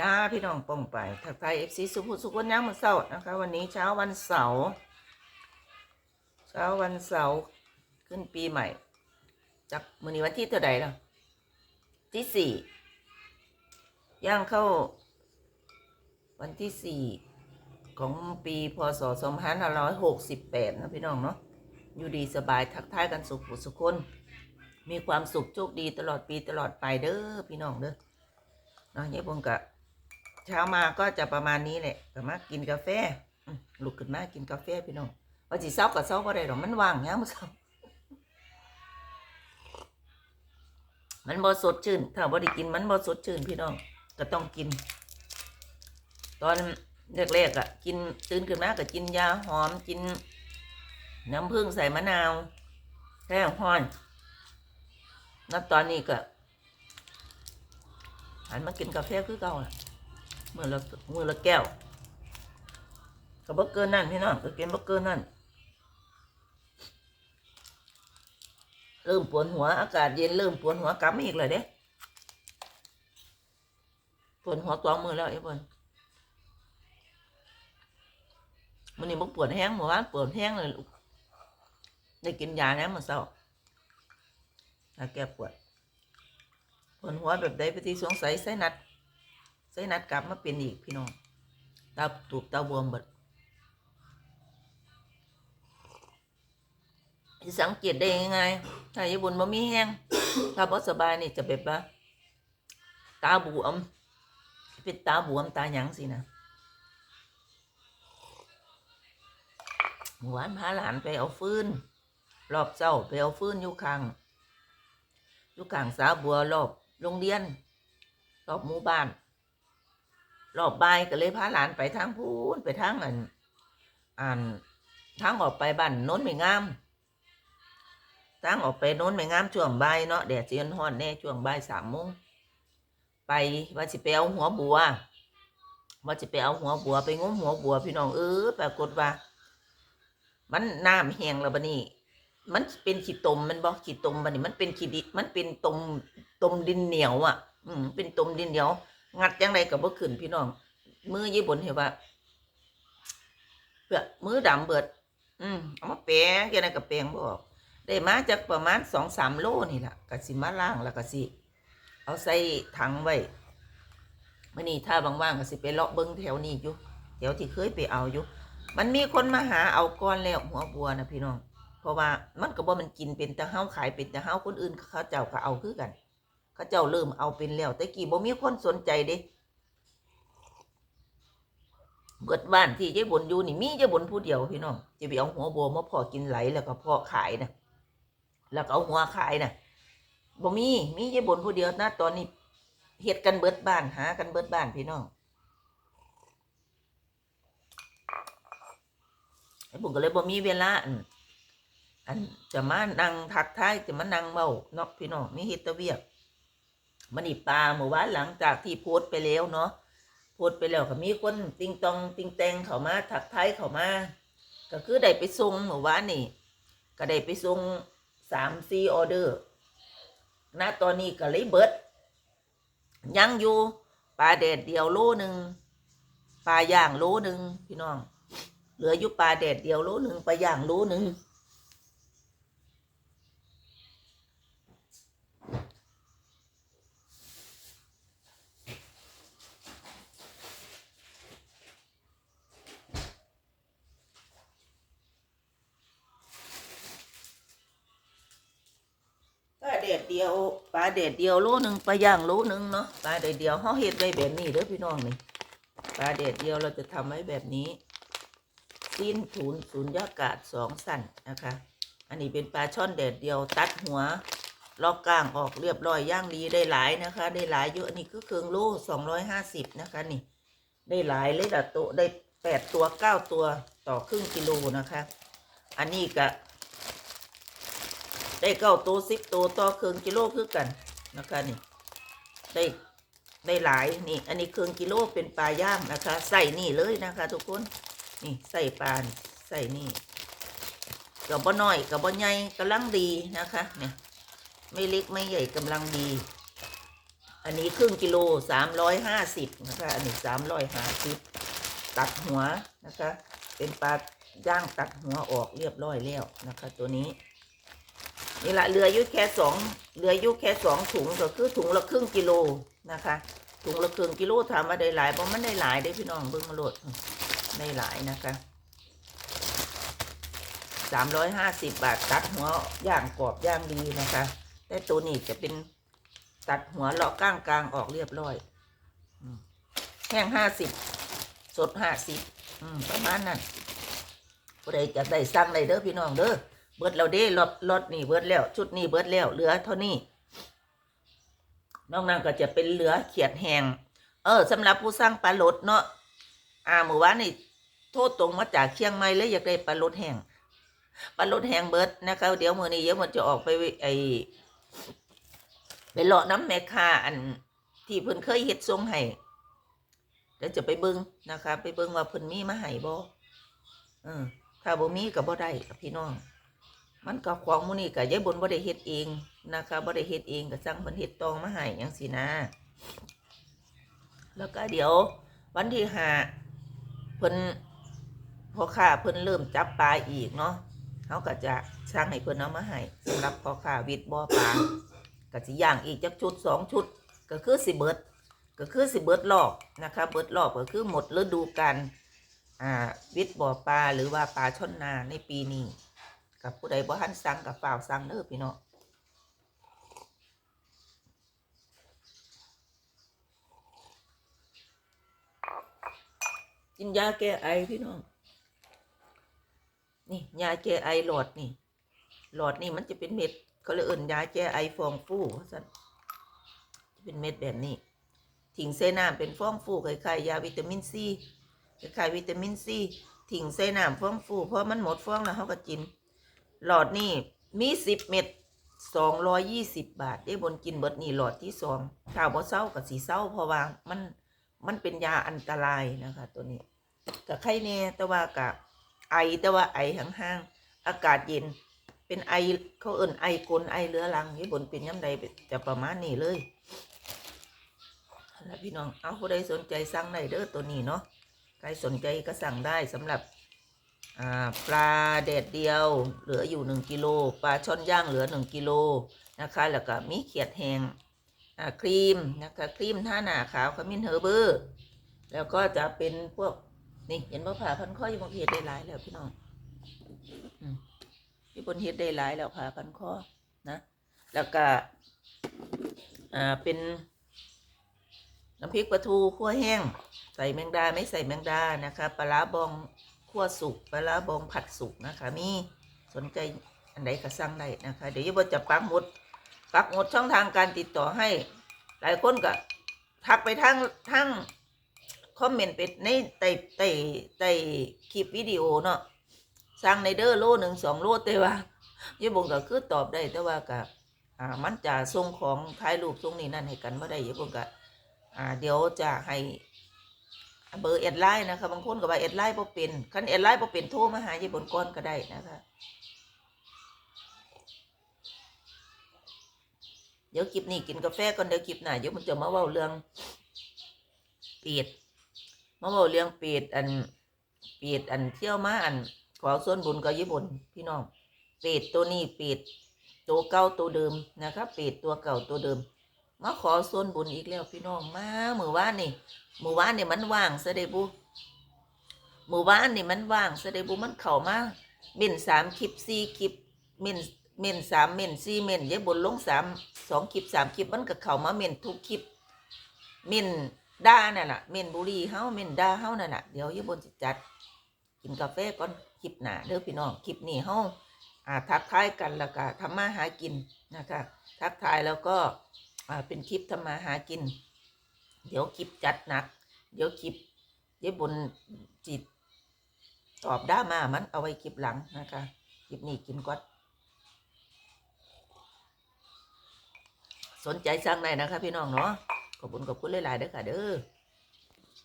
จ้าพี่น้องป้องไปทักทายเอฟซีสุภุสุขวันยังมือเสาร์นะคะ วันนี้เช้าวันเสาร์เช้าวันเสาร์ขึ้นปีใหม่ จากมือนี้วันที่เท่าไหร่ล้วที่สี่ย่างเข้า วันที่สี่ของปีพศสองพันห้าร้อยหกสิบแปดนะพี่น้องเนาะอยู่ดีสบายทักทายกันสุขสุขคน มีความสุขโชคดีตลอดปีตลอดไปเด้อพี่น้องเด้อ นาะยายบงกะเช้ามาก็จะประมาณนี้แหละก็มากินกาแฟลุกขึ้นมากินกาแฟพี่น้องว่าสิเช้ากับเช้าก็ได้หรอกมันว่างยามมื้อเช้ามันบ่สดชื่น ถ้าบ่ได้กินมันบ่สดชื่นพี่น้องก็ต้องกิน ตอนแรกๆอะ กินตื่นขึ้นมาก็กินยาหอมกิน น้ำผึ้งใส่มะนาวแค่ห้อนแล้วตอนนี้ก็ หันมากินกาแฟคือเก่าน่ะมือละมือละแก้วก็บ่เกินนั่นพี่น้องก็กินบ่เกินนั่นเริ่มปวดหัวอากาศเย็นเริ่มปวดหัวกลับมาอีกเลยเด้ปวดหัวตัวมือแล้วไอ้บนมันนี่บ่ปวดแห้งเมื่อวานปวดแห้งเลยได้กินยาแล้วมันเศร้ายาแก้ปวด ปวดหัวแบบใดไปที่สงสัยไส้นัดไส้นัดกลับมาเป็นอีกพี่น้องตาตูบตาบวมเบิดสังเกตได้ยังไงถ้าญี่ปุ่นบ่มีแห้งถ้าบ่สบายนี่จะแบบว่าตาบวมเป็นตาบวมตาหยังสินะเมื่อวานพาหลานไปเอาฟืนรอบเจ้าไปเอาฟืนอยู่ข้างอยู่กลางสาบัวรอบ โรงเรียน รอบหมู่บ้าน รอบบ่ายก็เลยพาหลานไปทางพูนไปทางอันอ่านทางออกไปบ้านโน้นไม่งามทางออกไปโน้นไม่งามช่วงบ่ายเนาะแดดเจียนฮ้อนแน่ช่วงบ่ายสามโมงไปว่าสิไปเอาหัวบัวว่าสิไปเอาหัวบัวไปงมหัวบัวพี่น้องเออปรากฏว่า มันน้ำแห้งแล้วบัดนี้ มันเป็นขี้ตมมันบอกขี้ตมบันนี้มันเป็นขี้ดิมันเป็นตมตมดินเหนียวอะ อืมเป็นตมดินเหนียว งัดยังไงกับบ่ขึ้นพี่น้องมือญี่ปุ่นเห็นว่าเปลือมือดำเบิด อืมเอามาแปงแค่นั้นกับแปงบอกได้มาจากประมาณสองสามโลนี่แหละก็สิมาล่างแล้วก็สิเอาใส่ถังไว้มื่อนี้ถ้าว่างๆก็สิไปเลาะเบิ้งแถวนี้อยู่แถวที่เคยไปเอาอยู่ มันมีคนมาหาเอาก้อนแล้วหัวบัวนะพี่น้อง เพราะว่ามันก็บ่มันกินเป็นแต่เฮาขายเป็นแต่เฮาคนอื่นเขาเจ้าก็เอาคือกันเขาเจ้าเริ่มเอาเป็นแล้วแต่กี้บ่มีคนสนใจเด้เบิดบ้านที่ยายบนอยู่นี่มียายบนผู้เดียวพี่น้องจะไปเอาหัวบัวมาพอกินไหลแล้วก็พอขายนะแล้วก็เอาหัวขายนะบ่มีมียายบนผู้เดียวนะตอนนี้เฮ็ดกันเบิดบ้านหากันเบิดบ้านพี่น้องไอ้บุญก็เลยบ่มีเวลา อันจะมานั่งทักทายจะมานั่งเมาเนาะพี่น้องมีเฮตเวียกมันนี่ปลาเมื่อวานหลังจากที่โพสต์ไปแล้วเนาะโพสต์ไปแล้วก็มีคนติงตองติงแตงเขามาทักทายเขามาก็คือได้ไปส่งเมื่อวานนี่ ก็ได้ไปส่งสามสี่ออเดอร์ณตอนนี้ก็เลยเบิดยังอยู่ปลาแดดเดียวโลหนึ่งปลาย่างโลหนึ่งพี่น้อง เหลืออยู่ปลาแดดเดียวโลหนึ่งปลาย่างโลหนึ่ง ปลา เด็ดเดียวปลาเด็ดเดียวโลหนึ่งปลาย่างโลหนึ่งเนาะปลาเด็ดเดียวเขาเฮ็ดไว้แบบนี้เด้อพี่น้องนี่ปลาเด็ดเดียวเราจะทำไว้แบบนี้สิ้นศูนย์ศูนย์ยากาศสองสั่นนะคะ อันนี้เป็นปลาช่อนแดดเดียวตัดหัวลอกกลางออกเรียบร้อยย่างดีได้หลายนะคะ ได้หลายเยอะอันนี้คือเครื่องโลสองร้อยห้าสิบนะคะนี่ ได้หลายเลยละโตได้แปดตัวเก้าตัวต่อครึ่งกิโลนะคะ อันนี้ก็ ได้เก้าตัวสิบตัวต่อครึ่งกิโลคือกันนะคะนี่ได้ได้หลายนี่อันนี้ครึ่งกิโลเป็นปลาย่างนะคะ ใส่นี่เลยนะคะ ทุกคนนี่ใส่ปลานใส่นี่กับบ่น้อยกับบ่ใหญ่กำลังดีนะคะเนี่ยไม่เล็กไม่ใหญ่กำลังดี อันนี้ครึ่งกิโลสามร้อยห้าสิบนะคะอันนี้สามร้อยห้าสิบตัดหัวนะคะ เป็นปลาย่างตัดหัวออกเรียบร้อยแล้วนะคะ ตัวนี้ นี่ละเหลืออยู่แค่สองเหลืออยู่แค่สองถุงก็คือถุงละครึ่งกิโลนะคะถุงละครึ่งกิโลถามว่าได้หลายเพราะมันได้หลายได้พี่น้องเบิ้งมาโหลดได้หลายนะคะสามร้อยห้าสิบบาทตัดหัวย่างกรอบย่างดีนะคะแต่ตัวนี้จะเป็นตัดหัวเลาะก้างกลางออกเรียบร้อยแห้งห้าสิบสดห้าสิบประมาณนั้นผู้ใดจะได้สั่งได้เด้อพี่น้องเด้อ เบิดเราเด้รถรถนี่เบิดแล้ว ชุดนี้เบิดแล้วเหลือเท่านี้นอกนั้นก็จะเป็นเหลือเขียดแหงเออสำหรับผู้สร้างปลาลดเนาะอ่าเมื่อวานนี่โทษตรงมาจากเชียงใหม่เลยอยากได้ปลาลดแหงปลาลดแหงเบิดนะคะเดี๋ยวมือนี้เดี๋ยวมันจะออกไปไอไปเลาะน้ำแม่ค่าอันที่เพิ่นเคยเฮ็ดทรงให้เดี๋ยวจะไปเบิ่งนะคะ ไปเบิ่งว่าเพิ่นมีมาให้บ่เออถ้าบ่มีก็บ่ได้พี่น้อง มันก็ของมูนี่ก็ยายบนบ่ได้เฮ็ดเองนะคะบ่ได้เฮ็ดเองก็สั่งเพิ่นเฮ็ดตองมาให้จังซี่นะ แล้วก็เดี๋ยว วันที่ห้าเพิ่นพ่อค้าเพิ่นเริ่มจับปลาอีกเนาะเฮาก็จะสั่งให้เพิ่นเอามาให้สำหรับพ่อค้าวิทย์บ่อปลาก็สิย่างอีกจักชุดสองชุด ก็คือสิเบิดก็คือสิเบิดรอบนะคะเบิดรอบก็คือหมดฤดูกาลอ่าวิทย์บ่อปลาหรือว่าปลาช่อนนาในปีนี้ กับผู้ใดบ่ทันสั่งกับฝ่าวสั่งเด้อพี่น้องกินยาแก้ไอพี่น้อง นี่ยาแก้ไอหลอดนี่ หลอดนี่มันจะเป็นเม็ดเขาเลยเอิ่นยาแก้ไอฟองฟูว่าซั่นจะเป็นเม็ดแบบนี้ถิงเซน้ำเป็นฟองฟูคล้ายๆยาวิตามินซีคล้ายๆวิตามินซีถิงเซน้ำฟองฟูเพราะมันหมดฟองแล้วเขาก็กิน หลอดนี่มีสิบเม็ดสองร้อยยี่สิบบาท ได้บนกินเบิดนี่หลอดที่สองถ้าบ่เศร้ากับสีเศร้าเพราะว่ามันมันเป็นยาอันตรายนะคะ ตัวนี้กับไข้แน่แต่ว่ากับไอแต่ว่าไอห่างๆอากาศเย็น เป็นไอเขาเอิ่นไอกลนไอเรือรังนี่บนเป็นย้ำใดจะประมาณนี้เลยแล้วพี่น้องเอาผู้ใดสนใจสั่งได้เด้อตัวนี้เนาะใครสนใจก็สั่งได้สำหรับ ปลาแดดเดียวเหลืออยู่หนึ่งกิโลปลาช่อนย่างเหลือหนึ่งกิโลนะคะแล้วก็มีเขียดแห้งครีมนะคะครีมท่าหนาขาวขมิ้นเฮอร์เบอร์ แล้วก็จะเป็นพวกนี่เห็นว่าผ่าพันข้อยังบางเฮ็ดได้หลายแล้วพี่น้องอืมพี่บนเฮ็ดได้หลายแล้วผ่าพันข้อนะแล้วก็อ่าเป็นน้ำพริกปลาทูคั่วแห้ง ใส่แมงดาไม่ใส่แมงดานะคะปลาร้าบอง คั่วสุกปลาร้าบองผัดสุกนะคะ มีสนใจอันใดก็สั่งได้นะคะ เดี๋ยวยี่บจะปักหมุดปักหมุดช่องทางการติดต่อให้ หลายคนก็ทักไปทั้งทั้งคอมเมนต์ไปในใต้ใต้ใต้คลิปวิดีโอเนาะสั่งในเด้อโลหนึ่งสองโลแต่ว่ายี่บงก็คือตอบได้แต่ว่าก็อ่ามันจะส่งของถ่ายรูปส่งนี่นั่นให้กันเมื่อใดยี่บงก็อ่าเดี๋ยวจะให้ เบอร์แอดไลน์นะคะ บางคนก็ว่าแอดไลน์พอเป็นคันแอดไลน์พอเป็นโทรมาหาญี่ปุ่นก้อนก็ได้นะคะ เดี๋ยวคลิปนี้กินกาแฟก่อนเดี๋ยวคลิปหน้าเดี๋ยวมันจะมาเว้าเรื่องเป็ดมาเว้าเรื่องเป็ดอันเป็ดอันเที่ยวมาอันขอส่วนบุญกับญี่ปุ่นพี่น้องเป็ดตัวนี้เป็ดตัวเก่าตัวเดิมนะคะเป็ดตัวเก่าตัวเดิม มาขอส่วนบุญอีกแล้วพี่น้องมาเมื่อวานนี่หมู่บ้านนี่มันว่างซะเดบุหมู่บ้านนี่มันว่างซะเดบุมันเข้ามาเม่นสามคลิปสี่คลิปเม่นเม่นสามเม่นสี่เม่นเยายบนลงสามสองคลิปสามคลิปมันก็เข้ามาเม่นทุกคลิปเม่นด่านั่นแหละเม่นบุรีเฮาเม่นด่าเฮานั่นแหละเดี๋ยวยายบนจะจัด กินกาแฟก่อนคลิปหน้าเด้อพี่น้องคลิปนี้เฮาอ่าทักทายกันแล้วก็ทำมาหากินนะคะทักทายแล้วก็ เป็นคลิปทำมาหากิน เดี๋ยวคลิปจัดหนัก เดี๋ยวคลิปเดี๋ยวบนจิตตอบด้ามามันเอาไว้คลิปหลังนะคะคลิปนี้กินก่อนสนใจสั่งได้นะคะพี่น้องเนาะขอบคุณขอบคุณหลายๆเด้อค่ะเด้อ